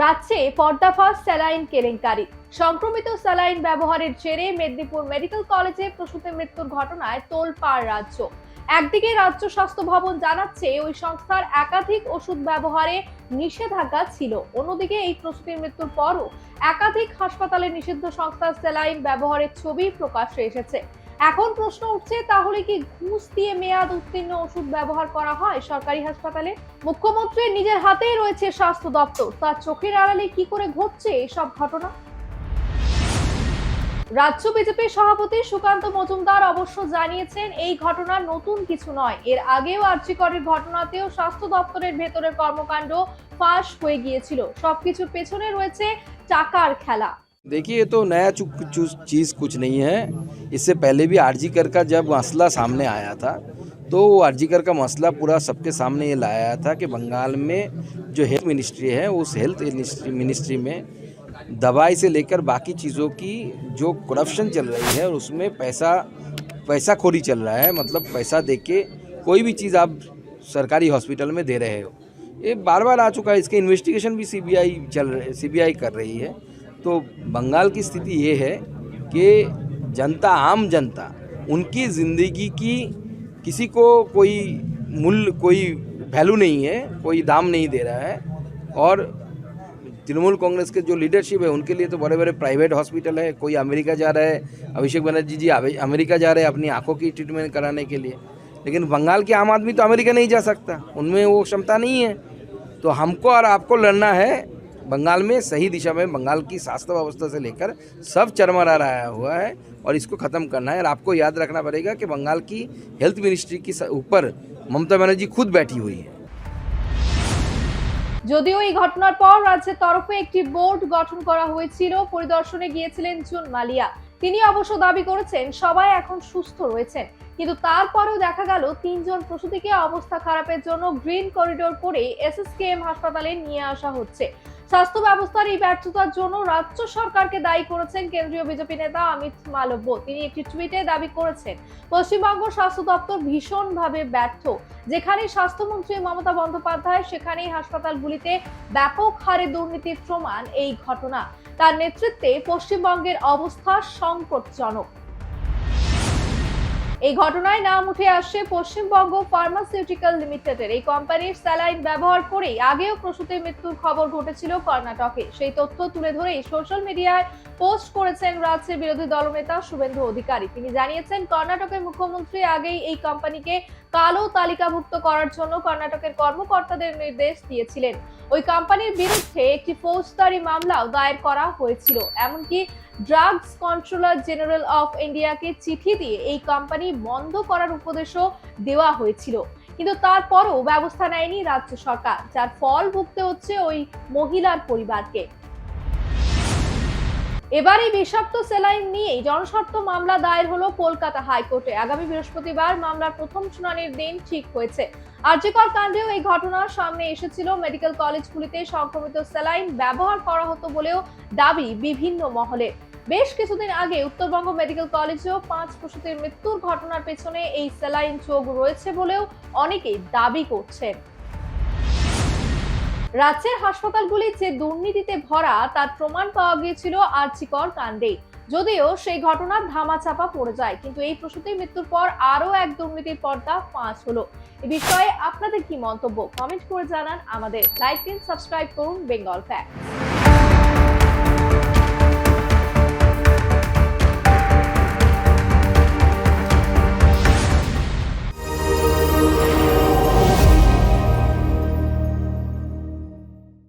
রাজ্যে পর্দাফাশ স্যালাইন কেলেঙ্কারি। সংক্রমিত স্যালাইন ব্যবহারের জেরে মেদিনীপুর মেডিকেল কলেজে প্রসূতি মৃত্যুর ঘটনায় তোলপাড় রাজ্য। একদিকে রাজ্য স্বাস্থ্য ভবন জানাচ্ছে, ওই সংস্থার একাধিক ওষুধ ব্যবহারে নিষেধাজ্ঞা ছিল। অন্যদিকে এই প্রসূতির মৃত্যুর পরও একাধিক হাসপাতালে নিষিদ্ধ সংস্থার স্যালাইন ব্যবহারের ছবি প্রকাশ্যে এসেছে। এখন প্রশ্ন উঠছে, তাহলে কি ঘুষ দিয়ে মেয়াদ উত্তীর্ণ ওষুধ ব্যবহার করা হয়? সরকারি হাসপাতালে মুখ্যমন্ত্রীর নিজের হাতেই রয়েছে স্বাস্থ্য দপ্তর। তার চোখের আড়ালে কি করে ঘটছে এসব ঘটনা? রাজ্য বিজেপির সভাপতি সুকান্ত মজুমদার অবশ্য জানিয়েছেন, এই ঘটনা নতুন কিছু নয়। এর আগেও আর্যিকরের ঘটনাতেও স্বাস্থ্য দপ্তরের ভেতরের কর্মকাণ্ড ফাঁস হয়ে গিয়েছিল। সবকিছুর পেছনে রয়েছে টাকার খেলা। देखिए, ये तो नया चु- चु- चीज़ कुछ नहीं है। इससे पहले भी आरजी कर का जब मसला सामने आया था तो वो आरजी कर का मसला पूरा सबके सामने ये लाया था कि बंगाल में जो हेल्थ मिनिस्ट्री है, उस हेल्थ मिनिस्ट्री में दवाई से लेकर बाकी चीज़ों की जो करप्शन चल रही है, और उसमें पैसा पैसा खोरी चल रहा है मतलब पैसा दे के कोई भी चीज़ आप सरकारी हॉस्पिटल में दे रहे हो। ये बार बार आ चुका है, इसके इन्वेस्टिगेशन भी सीबीआई चल सीबीआई कर रही है। तो बंगाल की स्थिति ये है कि जनता, आम जनता, उनकी ज़िंदगी की किसी को कोई मूल्य कोई वैल्यू नहीं है, कोई दाम नहीं दे रहा है। और तृणमूल कांग्रेस के जो लीडरशिप है, उनके लिए तो बड़े बड़े प्राइवेट हॉस्पिटल है, कोई अमेरिका जा रहा है, अभिषेक बनर्जी जी अमेरिका जा रहे हैं अपनी आँखों की ट्रीटमेंट कराने के लिए। लेकिन बंगाल के आम आदमी तो अमेरिका नहीं जा सकता, उनमें वो क्षमता नहीं है। तो हमको और आपको लड़ना है बंगाल में सही दिशा में बंगाल की स्वास्थ्य व्यवस्था से लेकर सब चरमरा रहा हुआ है और इसको ख़त्म करना है और आपको याद रखना पड़ेगा कि बंगाल की हेल्थ मिनिस्ट्री की स- ऊपर ममता बनर्जी खुद बैठी हुई है যদিও এই ঘটনার পর রাজ্যের তরফে একটি বোর্ড গঠন করা হয়েছিল পরিদর্শনে গিয়েছিলেন জুন মালিয়া তিনি অবশ্য দাবি করেছেন সবাই এখন সুস্থ রয়েছেন কিন্তু তারপরেও দেখা গেল তিনজন প্রসূতিকে অবস্থা খারাপের জন্য গ্রিন করিডোর করে এসএসকেএম হাসপাতালে নিয়ে আসা হচ্ছে স্বাস্থ্য ব্যবস্থার এই ব্যর্থতার জন্য রাজ্য সরকারকে দায়ী করেছেন কেন্দ্রীয় বিজেপি নেতা অমিত মালব্য। তিনি একটি টুইটে দাবি করেছেন, পশ্চিমবঙ্গ স্বাস্থ্য দপ্তর ভীষণভাবে ব্যর্থ। যেখানে স্বাস্থ্যমন্ত্রী মমতা বন্দ্যোপাধ্যায়, সেখানেই হাসপাতালগুলিতে ব্যাপক হারে দুর্নীতির প্রমাণ এই ঘটনা। তার নেতৃত্বে পশ্চিমবঙ্গের অবস্থা সংকটজনক। এই ঘটনায় নাম উঠে আসছে পশ্চিমবঙ্গ ফার্মাসিউটিক্যাল লিমিটেডের। এই কোম্পানির স্যালাইন ব্যবহার করেই আগেও প্রসূতির মৃত্যুর খবর ঘটেছিল কর্ণাটকে। সেই তথ্য তুলে ধরেই সোশ্যাল মিডিয়ায় পোস্ট করেছেন রাজ্যের বিরোধী দলনেতা শুভেন্দু অধিকারী। তিনি জানিয়েছেন, কর্ণাটকের মুখ্যমন্ত্রী আগেই এই কোম্পানিকে কালো তালিকাভুক্ত করার জন্য কর্ণাটকের কর্মকর্তাদের নির্দেশ দিয়েছিলেন। ওই কোম্পানির বিরুদ্ধে একটি ফৌজদারি মামলাও দায়ের করা হয়েছিল। এমনকি ড্রাগস কন্ট্রোলার জেনারেল অফ ইন্ডিয়াকে চিঠি দিয়ে এই কোম্পানি বন্ধ করার উপদেশও দেওয়া হয়েছিল। কিন্তু তারপরও ব্যবস্থা নেয়নি রাজ্য সরকার, যার ফল ভুগতে হচ্ছে ওই মহিলার পরিবারকে। এবার এই বিষাক্ত সেলাইন নিয়েই জনস্বার্থ মামলা দায়ের হলো কলকাতা হাইকোর্টে। আগামী বৃহস্পতিবার মামলার প্রথম শুনানির দিন ঠিক হয়েছে। আর্যকর কাণ্ডেও এই ঘটনার সামনে এসেছিল মেডিকেল কলেজগুলিতে সংক্রমিত স্যালাইন ব্যবহার করা হতো বলেও দাবি বিভিন্ন মহলে। বেশ কিছুদিন আগে উত্তরবঙ্গ মেডিকেল কলেজেও পাঁচ প্রসূতির মৃত্যুর ঘটনার পেছনে এই স্যালাইন যোগ রয়েছে বলেও অনেকেই দাবি করছেন। রাজ্যের হাসপাতালগুলি যে দুর্নীতিতে ভরা, তার প্রমাণ পাওয়া গিয়েছিল আর্চিকর কাণ্ডে। যদিও সেই ঘটনার ধামাচাপা পড়ে যায়, কিন্তু এই প্রসূতির মৃত্যুর পর আরও এক দুর্নীতির পর্দা পাঁচ হলো। এ বিষয়ে আপনাদের কি মন্তব্য? কমেন্ট করে জানান আমাদের। লাইক দিন, সাবস্ক্রাইব করুন বেঙ্গল ফ্যাক্ট